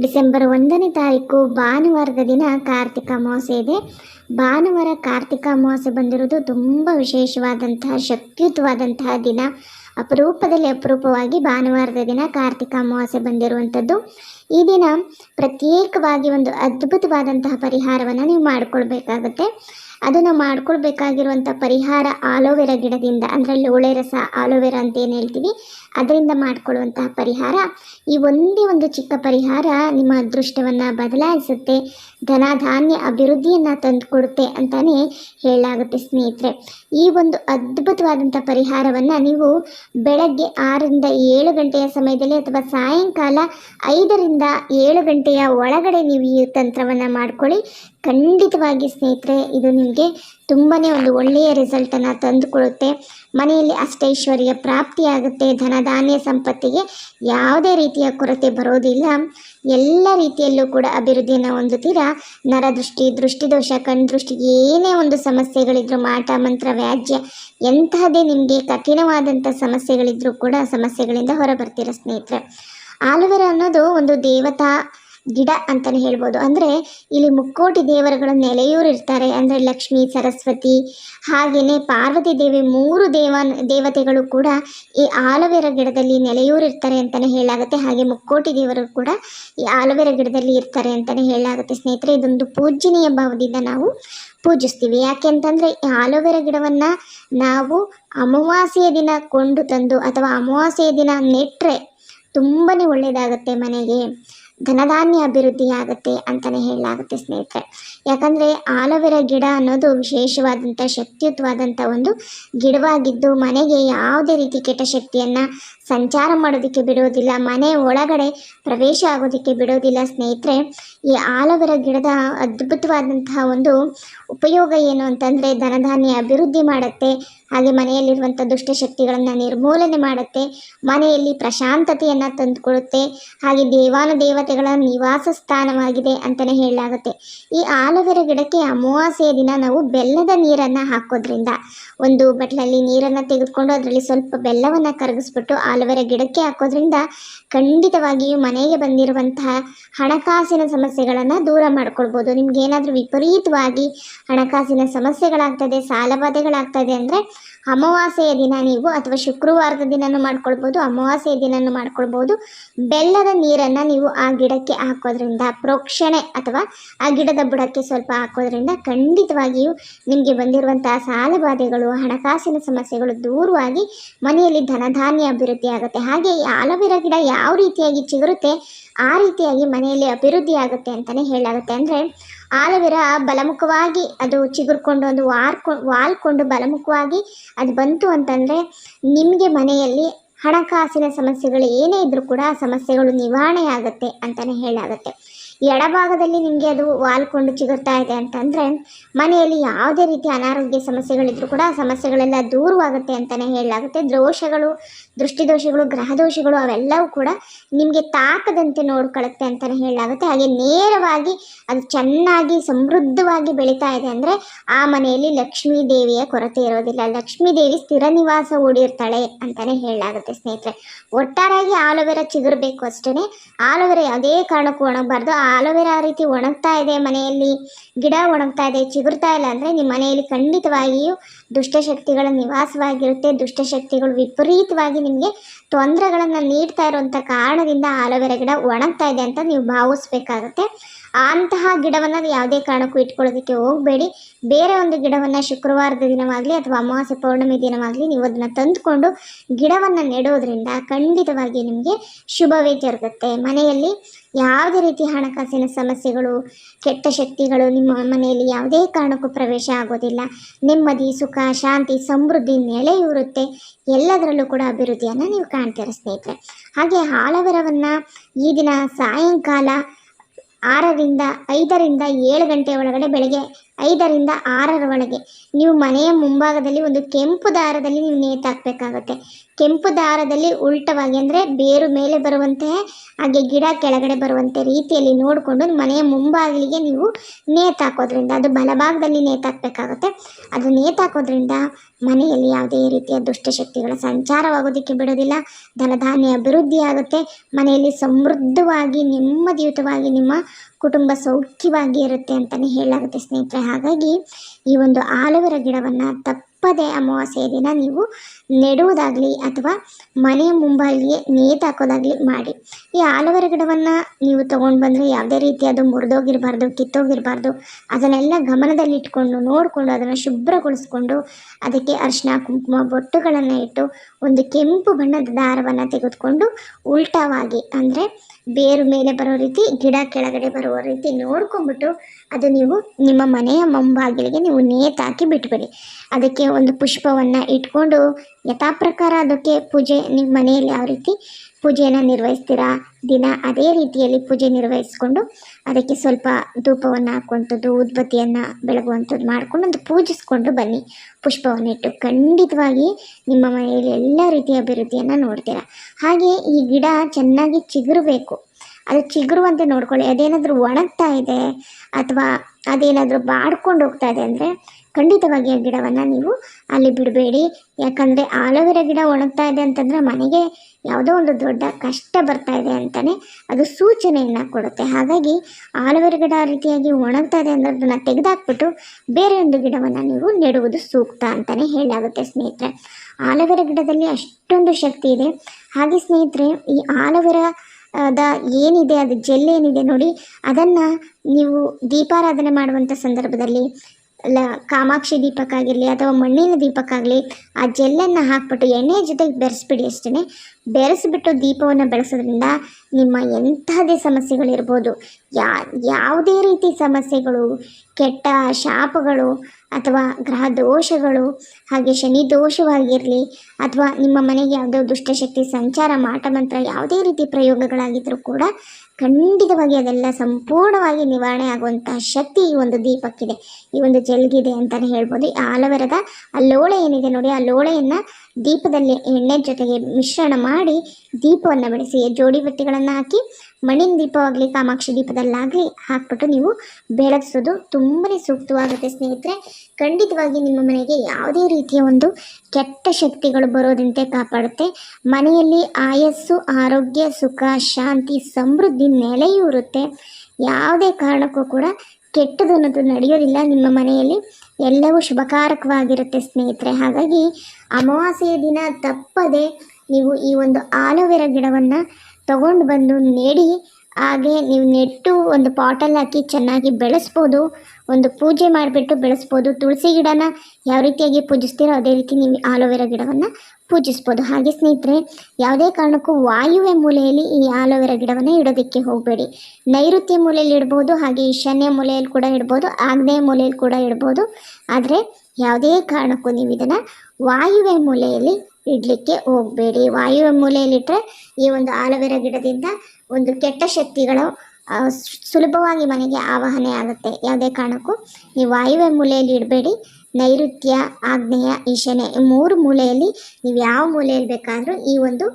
December ಒಂದನೇ ತಾರೀಕು ಭಾನುವಾರದ ದಿನ ಕಾರ್ತಿಕ ಅಮಾವಾಸ್ಯೆ ಇದೆ. ಭಾನುವಾರ ಕಾರ್ತಿಕ ಅಮಾವಾಸ್ಯೆ ಬಂದಿರೋದು ತುಂಬ ವಿಶೇಷವಾದಂತಹ ಶಕ್ತಿಯುತವಾದಂತಹ ದಿನ. ಅಪರೂಪದಲ್ಲಿ ಅಪರೂಪವಾಗಿ ಭಾನುವಾರದ ದಿನ ಕಾರ್ತಿಕ ಅಮಾವಾಸ್ಯೆ ಬಂದಿರುವಂಥದ್ದು. ಈ ದಿನ ಪ್ರತ್ಯೇಕವಾಗಿ ಒಂದು ಅದ್ಭುತವಾದಂತಹ ಪರಿಹಾರವನ್ನು ನೀವು ಮಾಡಿಕೊಳ್ಬೇಕಾಗತ್ತೆ. ಅದನ್ನು ಮಾಡ್ಕೊಳ್ಬೇಕಾಗಿರುವಂಥ ಪರಿಹಾರ ಆಲೋವೆರಾ ಗಿಡದಿಂದ ಅಂದರೆ ಲೋಳೆ ರಸ, ಆಲೋವೆರಾ ಅಂತ ಏನು ಹೇಳ್ತೀವಿ, ಅದರಿಂದ ಮಾಡಿಕೊಳ್ಳುವಂತಹ ಪರಿಹಾರ. ಈ ಒಂದೇ ಒಂದು ಚಿಕ್ಕ ಪರಿಹಾರ ನಿಮ್ಮ ಅದೃಷ್ಟವನ್ನು ಬದಲಾಯಿಸುತ್ತೆ, ಧನಧಾನ್ಯ ಅಭಿವೃದ್ಧಿಯನ್ನು ತಂದುಕೊಡುತ್ತೆ ಅಂತಲೇ ಹೇಳಲಾಗುತ್ತೆ ಸ್ನೇಹಿತರೆ. ಈ ಒಂದು ಅದ್ಭುತವಾದಂಥ ಪರಿಹಾರವನ್ನು ನೀವು ಬೆಳಗ್ಗೆ ಆರರಿಂದ ಏಳು ಗಂಟೆಯ ಸಮಯದಲ್ಲಿ ಅಥವಾ ಸಾಯಂಕಾಲ ಐದರಿಂದ ಏಳು ಗಂಟೆಯ ಒಳಗಡೆ ನೀವು ಈ ತಂತ್ರವನ್ನು ಮಾಡ್ಕೊಳ್ಳಿ. ಖಂಡಿತವಾಗಿ ಸ್ನೇಹಿತರೆ, ಇದು ನಿಮಗೆ ತುಂಬಾ ಒಂದು ಒಳ್ಳೆಯ ರಿಸಲ್ಟನ್ನು ತಂದುಕೊಡುತ್ತೆ. ಮನೆಯಲ್ಲಿ ಅಷ್ಟೈಶ್ವರ್ಯ ಪ್ರಾಪ್ತಿಯಾಗುತ್ತೆ. ಧನಧಾನ್ಯ ಸಂಪತ್ತಿಗೆ ಯಾವುದೇ ರೀತಿಯ ಕೊರತೆ ಬರೋದಿಲ್ಲ. ಎಲ್ಲ ರೀತಿಯಲ್ಲೂ ಕೂಡ ಅಭಿವೃದ್ಧಿಯನ್ನು ಹೊಂದುತ್ತೀರಾ? ನರದೃಷ್ಟಿ ದೃಷ್ಟಿದೋಷ ಕಣ್ದೃಷ್ಟಿ ಏನೇ ಒಂದು ಸಮಸ್ಯೆಗಳಿದ್ದರೂ ಮಾಟ, ಮಂತ್ರ, ವ್ಯಾಜ್ಯ ಎಂತಹದೇ ನಿಮಗೆ ಕಠಿಣವಾದಂಥ ಸಮಸ್ಯೆಗಳಿದ್ರೂ ಕೂಡ ಸಮಸ್ಯೆಗಳಿಂದ ಹೊರಬರ್ತೀರ ಸ್ನೇಹಿತರೆ. ಆಲುವೆರ ಅನ್ನೋದು ಒಂದು ದೇವತಾ ಗಿಡ ಅಂತಲೇ ಹೇಳ್ಬೋದು. ಅಂದರೆ ಇಲ್ಲಿ ಮುಕ್ಕೋಟಿ ದೇವರುಗಳು ನೆಲೆಯೂರಿರ್ತಾರೆ ಅಂದರೆ ಲಕ್ಷ್ಮಿ, ಸರಸ್ವತಿ ಹಾಗೆಯೇ ಪಾರ್ವತಿ ದೇವಿ ಮೂರು ದೇವ, ದೇವತೆಗಳು ಕೂಡ ಈ ಆಲೋವೆರಾ ಗಿಡದಲ್ಲಿ ನೆಲೆಯೂರಿರ್ತಾರೆ ಅಂತಲೇ ಹೇಳಾಗುತ್ತೆ ಹಾಗೆ ಮುಕ್ಕೋಟಿ ದೇವರು ಕೂಡ ಈ ಆಲೋವೆರಾ ಗಿಡದಲ್ಲಿ ಇರ್ತಾರೆ ಅಂತಲೇ ಹೇಳಾಗುತ್ತೆ ಸ್ನೇಹಿತರೆ, ಇದೊಂದು ಪೂಜ್ಯನೀಯ ಭಾವದಿಂದ ನಾವು ಪೂಜಿಸ್ತೀವಿ. ಯಾಕೆ ಅಂತಂದರೆ ಈ ಆಲೋವೆರಾ ಗಿಡವನ್ನು ನಾವು ಅಮಾವಾಸ್ಯೆಯ ದಿನ ಕೊಂಡು ತಂದು ಅಥವಾ ಅಮಾವಾಸ್ಯೆಯ ದಿನ ನೆಟ್ಟರೆ ತುಂಬಾ ಒಳ್ಳೆಯದಾಗುತ್ತೆ ಮನೆಗೆ. ಧನಧಾನ್ಯ ಅಭಿವೃದ್ಧಿ ಆಗುತ್ತೆ ಅಂತಲೇ ಹೇಳಲಾಗುತ್ತೆ ಸ್ನೇಹಿತರೆ. ಯಾಕಂದರೆ ಆಲೋವೆರಾ ಗಿಡ ಅನ್ನೋದು ವಿಶೇಷವಾದಂಥ ಶಕ್ತಿಯುತವಾದಂಥ ಒಂದು ಗಿಡವಾಗಿದ್ದು ಮನೆಗೆ ಯಾವುದೇ ರೀತಿ ಕೆಟ್ಟ ಶಕ್ತಿಯನ್ನು ಸಂಚಾರ ಮಾಡೋದಕ್ಕೆ ಬಿಡೋದಿಲ್ಲ, ಮನೆ ಒಳಗಡೆ ಪ್ರವೇಶ ಆಗೋದಕ್ಕೆ ಬಿಡೋದಿಲ್ಲ ಸ್ನೇಹಿತರೆ. ಈ ಆಲೋವೆರಾ ಗಿಡದ ಅದ್ಭುತವಾದಂತಹ ಒಂದು ಉಪಯೋಗ ಏನು ಅಂತಂದರೆ ಧನಧಾನ್ಯ ಅಭಿವೃದ್ಧಿ ಮಾಡುತ್ತೆ, ಹಾಗೆ ಮನೆಯಲ್ಲಿರುವಂಥ ದುಷ್ಟಶಕ್ತಿಗಳನ್ನು ನಿರ್ಮೂಲನೆ ಮಾಡುತ್ತೆ, ಮನೆಯಲ್ಲಿ ಪ್ರಶಾಂತತೆಯನ್ನು ತಂದುಕೊಡುತ್ತೆ, ಹಾಗೆ ದೇವಾನುದೇವತೆಗಳ ನಿವಾಸ ಸ್ಥಾನವಾಗಿದೆ ಅಂತಲೇ ಹೇಳಲಾಗುತ್ತೆ. ಈ ಆಲೋವೆರಾ ಗಿಡಕ್ಕೆ ಅಮಾವಾಸ್ಯೆಯ ದಿನ ನಾವು ಬೆಲ್ಲದ ನೀರನ್ನು ಹಾಕೋದ್ರಿಂದ, ಒಂದು ಬಟ್ಲಲ್ಲಿ ನೀರನ್ನು ತೆಗೆದುಕೊಂಡು ಅದರಲ್ಲಿ ಸ್ವಲ್ಪ ಬೆಲ್ಲವನ್ನು ಕರಗಿಸ್ಬಿಟ್ಟು ಆಲೋವೆರಾ ಗಿಡಕ್ಕೆ ಹಾಕೋದ್ರಿಂದ ಖಂಡಿತವಾಗಿಯೂ ಮನೆಗೆ ಬಂದಿರುವಂತಹ ಹಣಕಾಸಿನ ಸಮಸ್ಯೆಗಳನ್ನು ದೂರ ಮಾಡ್ಕೊಳ್ಬೋದು. ನಿಮ್ಗೆ ಏನಾದರೂ ವಿಪರೀತವಾಗಿ ಹಣಕಾಸಿನ ಸಮಸ್ಯೆಗಳಾಗ್ತದೆ ಸಾಲಬಾಧೆಗಳಾಗ್ತದೆ ಅಂದರೆ ಅಮಾವಾಸ್ಯೆಯ ದಿನ ನೀವು ಅಥವಾ ಶುಕ್ರವಾರದ ದಿನನೂ ಮಾಡ್ಕೊಳ್ಬೋದು, ಅಮಾವಾಸ್ಯೆಯ ದಿನನೂ ಮಾಡ್ಕೊಳ್ಬೋದು. ಬೆಲ್ಲದ ನೀರನ್ನು ನೀವು ಆ ಗಿಡಕ್ಕೆ ಹಾಕೋದ್ರಿಂದ, ಪ್ರೋಕ್ಷಣೆ ಅಥವಾ ಆ ಗಿಡದ ಬುಡಕ್ಕೆ ಸ್ವಲ್ಪ ಹಾಕೋದ್ರಿಂದ ಖಂಡಿತವಾಗಿಯೂ ನಿಮಗೆ ಬಂದಿರುವಂತಹ ಸಾಲಬಾಧೆಗಳು, ಹಣಕಾಸಿನ ಸಮಸ್ಯೆಗಳು ದೂರವಾಗಿ ಮನೆಯಲ್ಲಿ ಧನಧಾನ್ಯ ಅಭಿವೃದ್ಧಿ ಆಗುತ್ತೆ. ಹಾಗೆ ಈ ಆಲೋವೆರಾ ಗಿಡ ಯಾವ ರೀತಿಯಾಗಿ ಚಿಗುರುತ್ತೆ, ಆ ರೀತಿಯಾಗಿ ಮನೆಯಲ್ಲಿ ಅಭಿವೃದ್ಧಿ ಆಗುತ್ತೆ ಅಂತಲೇ ಹೇಳಾಗುತ್ತೆ ಅಂದರೆ ಆಲೋವೆರಾ ಬಲಮುಖವಾಗಿ ಅದು ಚಿಗುರ್ಕೊಂಡು ಒಂದು ವಾರ್ಕೊ ವಾಲ್ಕೊಂಡು ಬಲಮುಖವಾಗಿ ಅದು ಬಂತು ಅಂತಂದರೆ ನಿಮಗೆ ಮನೆಯಲ್ಲಿ ಹಣಕಾಸಿನ ಸಮಸ್ಯೆಗಳು ಏನೇ ಇದ್ದರೂ ಕೂಡ ಸಮಸ್ಯೆಗಳು ನಿವಾರಣೆ ಆಗುತ್ತೆ ಅಂತಲೇ ಹೇಳಾಗುತ್ತೆ ಎಡಭಾಗದಲ್ಲಿ ನಿಮಗೆ ಅದು ವಾಲ್ಕೊಂಡು ಚಿಗುರ್ತಾ ಇದೆ ಅಂತಂದರೆ ಮನೆಯಲ್ಲಿ ಯಾವುದೇ ರೀತಿ ಅನಾರೋಗ್ಯ ಸಮಸ್ಯೆಗಳಿದ್ರು ಕೂಡ ಆ ಸಮಸ್ಯೆಗಳೆಲ್ಲ ದೂರವಾಗುತ್ತೆ ಅಂತಲೇ ಹೇಳಲಾಗುತ್ತೆ. ದೋಷಗಳು, ದೃಷ್ಟಿದೋಷಗಳು, ಗ್ರಹದೋಷಗಳು ಅವೆಲ್ಲವೂ ಕೂಡ ನಿಮಗೆ ತಾಕದಂತೆ ನೋಡ್ಕೊಳ್ಳುತ್ತೆ ಅಂತಲೇ ಹೇಳಲಾಗುತ್ತೆ. ಹಾಗೆ ನೇರವಾಗಿ ಅದು ಚೆನ್ನಾಗಿ ಸಮೃದ್ಧವಾಗಿ ಬೆಳೀತಾ ಇದೆ ಅಂದರೆ ಆ ಮನೆಯಲ್ಲಿ ಲಕ್ಷ್ಮೀ ದೇವಿಯ ಕೊರತೆ ಇರೋದಿಲ್ಲ. ಲಕ್ಷ್ಮೀ ದೇವಿ ಸ್ಥಿರ ನಿವಾಸ ಓಡಿರ್ತಾಳೆ ಅಂತಲೇ ಹೇಳಲಾಗುತ್ತೆ ಸ್ನೇಹಿತರೆ. ಒಟ್ಟಾರೆಯಾಗಿ ಆಲೋವೆರಾ ಚಿಗುರಬೇಕು ಅಷ್ಟೇ ಆಲೋವೆರಾ ಯಾವುದೇ ಕಾರಣಕ್ಕೂ ಒಣಗಬಾರ್ದು. ಆಲೋವೆರಾ ರೀತಿ ಒಣಗ್ತಾ ಇದೆ ಮನೆಯಲ್ಲಿ, ಗಿಡ ಒಣಗ್ತಾ ಇದೆ, ಚಿಗುರ್ತಾ ಇಲ್ಲ ಅಂದರೆ ನಿಮ್ಮ ಮನೆಯಲ್ಲಿ ಖಂಡಿತವಾಗಿಯೂ ದುಷ್ಟಶಕ್ತಿಗಳ ನಿವಾಸವಾಗಿರುತ್ತೆ. ದುಷ್ಟಶಕ್ತಿಗಳು ವಿಪರೀತವಾಗಿ ನಿಮಗೆ ತೊಂದರೆಗಳನ್ನು ನೀಡ್ತಾ ಇರುವಂಥ ಕಾರಣದಿಂದ ಆಲೋವೆರಾ ಗಿಡ ಒಣಗ್ತಾ ಇದೆ ಅಂತ ನೀವು ಭಾವಿಸ್ಬೇಕಾಗತ್ತೆ. ಅಂತಹ ಗಿಡವನ್ನು ಯಾವುದೇ ಕಾರಣಕ್ಕೂ ಇಟ್ಕೊಳ್ಳೋದಕ್ಕೆ ಹೋಗಬೇಡಿ. ಬೇರೆ ಒಂದು ಗಿಡವನ್ನು ಶುಕ್ರವಾರದ ದಿನವಾಗಲಿ ಅಥವಾ ಅಮಾವಾಸ್ಯೆ ಪೌರ್ಣಮಿ ದಿನವಾಗಲಿ ನೀವು ಅದನ್ನು ತಂದುಕೊಂಡು ಗಿಡವನ್ನು ನೆಡೋದ್ರಿಂದ ಖಂಡಿತವಾಗಿ ನಿಮಗೆ ಶುಭವೇ ಜರುಗುತ್ತೆ. ಮನೆಯಲ್ಲಿ ಯಾವುದೇ ರೀತಿ ಹಣಕಾಸಿನ ಸಮಸ್ಯೆಗಳು, ಕೆಟ್ಟ ಶಕ್ತಿಗಳು ನಿಮ್ಮ ಮನೆಯಲ್ಲಿ ಯಾವುದೇ ಕಾರಣಕ್ಕೂ ಪ್ರವೇಶ ಆಗೋದಿಲ್ಲ. ನೆಮ್ಮದಿ, ಸುಖ, ಶಾಂತಿ, ಸಮೃದ್ಧಿ ನೆಲೆಯೂರುತ್ತೆ ಎಲ್ಲದರಲ್ಲೂ ಕೂಡ ಅಭಿವೃದ್ಧಿಯನ್ನು ನೀವು ಕಾಣ್ತೀರ ಸ್ನೇಹಿತರೆ. ಹಾಗೆ ಆಲೋವೆರಾವನ್ನು ಈ ದಿನ ಸಾಯಂಕಾಲ ಆರರಿಂದ ಐದರಿಂದ ಏಳು ಗಂಟೆ ಒಳಗಡೆ ಬೆಳಗ್ಗೆ ಐದರಿಂದ ಆರರ ಒಳಗೆ. ನೀವು ಮನೆಯ ಮುಂಭಾಗದಲ್ಲಿ ಒಂದು ಕೆಂಪು ದಾರದಲ್ಲಿ ನೀವು ನೇತಾಕಬೇಕಾಗುತ್ತೆ ಕೆಂಪು ದಾರದಲ್ಲಿ ಉಲ್ಟವಾಗಿ ಅಂದರೆ ಬೇರು ಮೇಲೆ ಬರುವಂತೆ ಹಾಗೆ ಗಿಡ ಕೆಳಗಡೆ ಬರುವಂತೆ ರೀತಿಯಲ್ಲಿ ನೋಡಿಕೊಂಡು ಮನೆಯ ಮುಂಭಾಗಿಲಿಗೆ ನೀವು ನೇತಾಕೋದ್ರಿಂದ ಅದು ಬಲಭಾಗದಲ್ಲಿ ನೇತಾಕಬೇಕಾಗುತ್ತೆ ಅದು ನೇತಾಕೋದ್ರಿಂದ ಮನೆಯಲ್ಲಿ ಯಾವುದೇ ರೀತಿಯ ದುಷ್ಟಶಕ್ತಿಗಳ ಸಂಚಾರವಾಗೋದಕ್ಕೆ ಬಿಡೋದಿಲ್ಲ. ಧನಧಾನ್ಯ ಅಭಿವೃದ್ಧಿ ಆಗುತ್ತೆ ಮನೆಯಲ್ಲಿ ಸಮೃದ್ಧವಾಗಿ, ನೆಮ್ಮದಿಯುತವಾಗಿ ನಿಮ್ಮ ಕುಟುಂಬ ಸೌಖ್ಯವಾಗಿ ಇರುತ್ತೆ ಅಂತಲೇ ಹೇಳಲಾಗುತ್ತೆ ಸ್ನೇಹಿತರೆ. ಹಾಗಾಗಿ ಈ ಒಂದು ಆಲೂವೆರ ಗಿಡವನ್ನು ತಪ್ಪದೆ ಅಮಾವಾಸ್ಯೆಯ ದಿನ ನೀವು ನೆಡುವುದಾಗಲಿ ಅಥವಾ ಮನೆಯ ಮುಂಬಾಗಿಲಿಗೆ ನೇತಾಕೋದಾಗಲಿ ಮಾಡಿ. ಈ ಆಲೋವೆರ ಗಿಡವನ್ನು ನೀವು ತೊಗೊಂಡು ಬಂದರೆ ಯಾವುದೇ ರೀತಿ ಅದು ಮುರಿದೋಗಿರಬಾರ್ದು, ಕಿತ್ತೋಗಿರಬಾರ್ದು, ಅದನ್ನೆಲ್ಲ ಗಮನದಲ್ಲಿಟ್ಕೊಂಡು ನೋಡಿಕೊಂಡು ಅದನ್ನು ಶುಭ್ರಗೊಳಿಸ್ಕೊಂಡು ಅದಕ್ಕೆ ಅರಿಶಿನ ಕುಂಕುಮ, ಬೊಟ್ಟುಗಳನ್ನು ಇಟ್ಟು ಒಂದು ಕೆಂಪು ಬಣ್ಣದ ದಾರವನ್ನು ತೆಗೆದುಕೊಂಡು ಉಲ್ಟವಾಗಿ ಅಂದರೆ ಬೇರು ಮೇಲೆ ಬರೋ ರೀತಿ, ಗಿಡ ಕೆಳಗಡೆ ಬರುವ ರೀತಿ ನೋಡ್ಕೊಂಡ್ಬಿಟ್ಟು ಅದು ನೀವು ನಿಮ್ಮ ಮನೆಯ ಮುಂಬಾಗಿಲಿಗೆ ನೀವು ನೇತಾಕಿ ಬಿಟ್ಬಿಡಿ. ಅದಕ್ಕೆ ಒಂದು ಪುಷ್ಪವನ್ನು ಇಟ್ಕೊಂಡು ಯಥಾಪ್ರಕಾರ ಅದಕ್ಕೆ ಪೂಜೆ ನಿಮ್ಮ ಮನೆಯಲ್ಲಿ ಯಾವ ರೀತಿ ಪೂಜೆಯನ್ನು ನಿರ್ವಹಿಸ್ತೀರಾ? ದಿನ ಅದೇ ರೀತಿಯಲ್ಲಿ ಪೂಜೆ ನಿರ್ವಹಿಸ್ಕೊಂಡು ಅದಕ್ಕೆ ಸ್ವಲ್ಪ ಧೂಪವನ್ನು ಹಾಕುವಂಥದ್ದು, ಉದ್ಬತ್ತಿಯನ್ನು ಬೆಳಗುವಂಥದ್ದು ಮಾಡಿಕೊಂಡು ಒಂದು ಪೂಜಿಸ್ಕೊಂಡು ಬನ್ನಿ. ಪುಷ್ಪವನ್ನು ಇಟ್ಟು ಖಂಡಿತವಾಗಿ ನಿಮ್ಮ ಮನೆಯಲ್ಲಿ ಎಲ್ಲ ರೀತಿಯ ಅಭಿವೃದ್ಧಿಯನ್ನು ನೋಡ್ತೀರಾ. ಹಾಗೆ ಈ ಗಿಡ ಚೆನ್ನಾಗಿ ಚಿಗುರಬೇಕು. ಅದು ಚಿಗುರುವಂತೆ ನೋಡ್ಕೊಳ್ಳಿ. ಅದೇನಾದರೂ ಒಣಗ್ತಾ ಇದೆ ಅಥವಾ ಅದೇನಾದರೂ ಬಾಡ್ಕೊಂಡು ಹೋಗ್ತಾ ಇದೆ ಅಂದರೆ ಖಂಡಿತವಾಗಿ ಆ ಗಿಡವನ್ನು ನೀವು ಅಲ್ಲಿ ಬಿಡಬೇಡಿ. ಯಾಕಂದರೆ ಆಲೋವೆರಾ ಗಿಡ ಒಣಗ್ತಾ ಇದೆ ಅಂತಂದರೆ ಮನೆಗೆ ಯಾವುದೋ ಒಂದು ದೊಡ್ಡ ಕಷ್ಟ ಬರ್ತಾ ಇದೆ ಅಂತಲೇ ಅದು ಸೂಚನೆಯನ್ನು ಕೊಡುತ್ತೆ. ಹಾಗಾಗಿ ಆಲೋವೆರ ಗಿಡ ರೀತಿಯಾಗಿ ಒಣಗ್ತಾ ಇದೆ ಅನ್ನೋದನ್ನು ತೆಗೆದಾಕ್ಬಿಟ್ಟು ಬೇರೆ ಒಂದು ಗಿಡವನ್ನು ನೀವು ನೆಡುವುದು ಸೂಕ್ತ ಅಂತಲೇ ಹೇಳಲಾಗುತ್ತೆ ಸ್ನೇಹಿತರೆ. ಆಲೋವೆರ ಗಿಡದಲ್ಲಿ ಅಷ್ಟೊಂದು ಶಕ್ತಿ ಇದೆ. ಹಾಗೆ ಸ್ನೇಹಿತರೆ, ಈ ಆಲೋವೆರ ಅದ ಏನಿದೆ ಅದು ಜೆಲ್ ಏನಿದೆ ನೋಡಿ ಅದನ್ನು ನೀವು ದೀಪಾರಾಧನೆ ಮಾಡುವಂಥ ಸಂದರ್ಭದಲ್ಲಿ ಲ ಕಾಮಾಕ್ಷಿ ದೀಪಕ್ಕಾಗಿರಲಿ ಅಥವಾ ಮಣ್ಣಿನ ದೀಪಕ್ಕಾಗಲಿ ಆ ಜೆಲ್ಲನ್ನು ಹಾಕ್ಬಿಟ್ಟು ಎಣ್ಣೆ ಜೊತೆಗೆ ಬೆರೆಸ್ಬಿಡಿ ಅಷ್ಟೇ ಬೆರೆಸ್ಬಿಟ್ಟು ದೀಪವನ್ನು ಬೆಳೆಸೋದ್ರಿಂದ ನಿಮ್ಮ ಎಂಥದೇ ಸಮಸ್ಯೆಗಳಿರ್ಬೋದು. ಯಾ, ಯಾವುದೇ ರೀತಿ ಸಮಸ್ಯೆಗಳು, ಕೆಟ್ಟ ಶಾಪಗಳು ಅಥವಾ ಗ್ರಹ ದೋಷಗಳು, ಹಾಗೆ ಶನಿ ದೋಷವಾಗಿರಲಿ ಅಥವಾ ನಿಮ್ಮ ಮನೆಗೆ ಯಾವುದೋ ದುಷ್ಟಶಕ್ತಿ ಸಂಚಾರ, ಮಾಟ, ಮಂತ್ರ ಯಾವುದೇ ರೀತಿ ಪ್ರಯೋಗಗಳಾಗಿದ್ದರೂ ಕೂಡ ಖಂಡಿತವಾಗಿ ಅದೆಲ್ಲ ಸಂಪೂರ್ಣವಾಗಿ ನಿವಾರಣೆ ಆಗುವಂತಹ ಶಕ್ತಿ ಈ ಒಂದು ದೀಪಕ್ಕಿದೆ. ಈ ಒಂದು ಜೆಲ್ಗಿದೆ ಅಂತಲೇ ಹೇಳ್ಬೋದು. ಈ ಆಲವೆರದ ಆ ಲೋಳೆ ಏನಿದೆ ನೋಡಿ, ಆ ಲೋಳೆಯನ್ನು ದೀಪದಲ್ಲಿ ಎಣ್ಣೆ ಜೊತೆಗೆ ಮಿಶ್ರಣ ಮಾಡಿ ದೀಪವನ್ನು ಬೆಳೆಸಿ ಜೋಡಿ ಬತ್ತಿಗಳನ್ನು ಹಾಕಿ, ಮಣ್ಣಿನ ದೀಪವಾಗಲಿ ಕಾಮಾಕ್ಷಿ ದೀಪದಲ್ಲಾಗಲಿ ಹಾಕ್ಬಿಟ್ಟು ನೀವು ಬೆಳಗಿಸೋದು ತುಂಬಾ ಸೂಕ್ತವಾಗುತ್ತೆ ಸ್ನೇಹಿತರೆ. ಖಂಡಿತವಾಗಿ ನಿಮ್ಮ ಮನೆಗೆ ಯಾವುದೇ ರೀತಿಯ ಒಂದು ಕೆಟ್ಟ ಶಕ್ತಿಗಳು ಬರೋದಂತೆ ಕಾಪಾಡುತ್ತೆ. ಮನೆಯಲ್ಲಿ ಆಯಸ್ಸು, ಆರೋಗ್ಯ, ಸುಖ, ಶಾಂತಿ, ಸಮೃದ್ಧಿ ನೆಲೆಯೂರುತ್ತೆ. ಯಾವುದೇ ಕಾರಣಕ್ಕೂ ಕೂಡ ಕೆಟ್ಟದು ಅನ್ನೋದು ನಡೆಯೋದಿಲ್ಲ ನಿಮ್ಮ ಮನೆಯಲ್ಲಿ. ಎಲ್ಲವೂ ಶುಭಕಾರಕವಾಗಿರುತ್ತೆ, ಸ್ನೇಹಿತರೆ. ಹಾಗಾಗಿ ಅಮಾವಾಸ್ಯೆಯ ದಿನ ತಪ್ಪದೆ ನೀವು ಈ ಒಂದು ಆಲೋವೆರಾ ಗಿಡವನ್ನು ತಗೊಂಡು ಬಂದು ನೆಡಿ. ಹಾಗೆ ನೀವು ನೆಟ್ಟು ಒಂದು ಪಾಟಲ್ಲಿ ಹಾಕಿ ಚೆನ್ನಾಗಿ ಬೆಳೆಸ್ಬೋದು. ಒಂದು ಪೂಜೆ ಮಾಡಿಬಿಟ್ಟು ಬೆಳೆಸ್ಬೋದು. ತುಳಸಿ ಗಿಡನ ಯಾವ ರೀತಿಯಾಗಿ ಪೂಜಿಸ್ತೀರೋ ಅದೇ ರೀತಿ ನೀವು ಆಲೋವೆರಾ ಗಿಡವನ್ನು ಪೂಜಿಸ್ಬೋದು. ಹಾಗೆ ಸ್ನೇಹಿತರೆ, ಯಾವುದೇ ಕಾರಣಕ್ಕೂ ವಾಯುವೆ ಮೂಲೆಯಲ್ಲಿ ಈ ಆಲೋವೆರಾ ಗಿಡವನ್ನು ಇಡೋದಕ್ಕೆ ಹೋಗಬೇಡಿ. ನೈಋತ್ಯ ಮೂಲೆಯಲ್ಲಿ ಇಡ್ಬೋದು, ಹಾಗೆ ಈಶಾನ್ಯ ಮೂಲೆಯಲ್ಲಿ ಕೂಡ ಇಡ್ಬೋದು, ಆಗ್ನೇಯ ಮೂಲೆಯಲ್ಲಿ ಕೂಡ ಇಡ್ಬೋದು. ಆದರೆ ಯಾವುದೇ ಕಾರಣಕ್ಕೂ ನೀವು ಇದನ್ನು ವಾಯುವೆ ಮೂಲೆಯಲ್ಲಿ ಇಡಲಿಕ್ಕೆ ಹೋಗಬೇಡಿ. ವಾಯುವ್ಯ ಮೂಲೆಯಲ್ಲಿಟ್ಟರೆ ಈ ಒಂದು ಆಲೋವೆರಾ ಗಿಡದಿಂದ ಒಂದು ಕೆಟ್ಟ ಶಕ್ತಿಗಳು ಸುಲಭವಾಗಿ ಮನೆಗೆ ಆವಾಹನೆ ಆಗುತ್ತೆ. ಯಾವುದೇ ಕಾರಣಕ್ಕೂ ನೀವು ವಾಯುವ್ಯ ಮೂಲೆಯಲ್ಲಿ ಇಡಬೇಡಿ. ನೈಋತ್ಯ, ಆಗ್ನೇಯ, ಈಶಾನ್ಯ ಈ ಮೂರು ಮೂಲೆಯಲ್ಲಿ ನೀವು ಯಾವ ಮೂಲೆಯಲ್ಲಿ ಬೇಕಾದರೂ ಈ ಒಂದು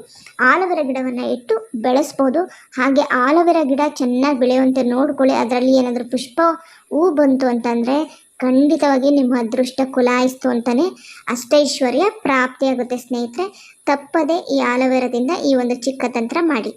ಆಲೋವೆರಾ ಗಿಡವನ್ನು ಇಟ್ಟು ಬೆಳೆಸ್ಬೋದು. ಹಾಗೆ ಆಲೋವೆರಾ ಗಿಡ ಚೆನ್ನಾಗಿ ಬೆಳೆಯುವಂತೆ ನೋಡ್ಕೊಳ್ಳಿ. ಅದರಲ್ಲಿ ಏನಾದರೂ ಪುಷ್ಪ ಹೂ ಬಂತು ಅಂತಂದರೆ ಖಂಡಿತವಾಗಿ ನಿಮ್ಮ ಅದೃಷ್ಟ ಕುಲಾಯಿಸ್ತು ಅಂತಲೇ ಅಷ್ಟೈಶ್ವರ್ಯ ಪ್ರಾಪ್ತಿಯಾಗುತ್ತೆ ಸ್ನೇಹಿತರೆ. ತಪ್ಪದೆ ಈ ಆಲೋವೆರಾದಿಂದ ಈ ಒಂದು ಚಿಕ್ಕ ತಂತ್ರ ಮಾಡಿ.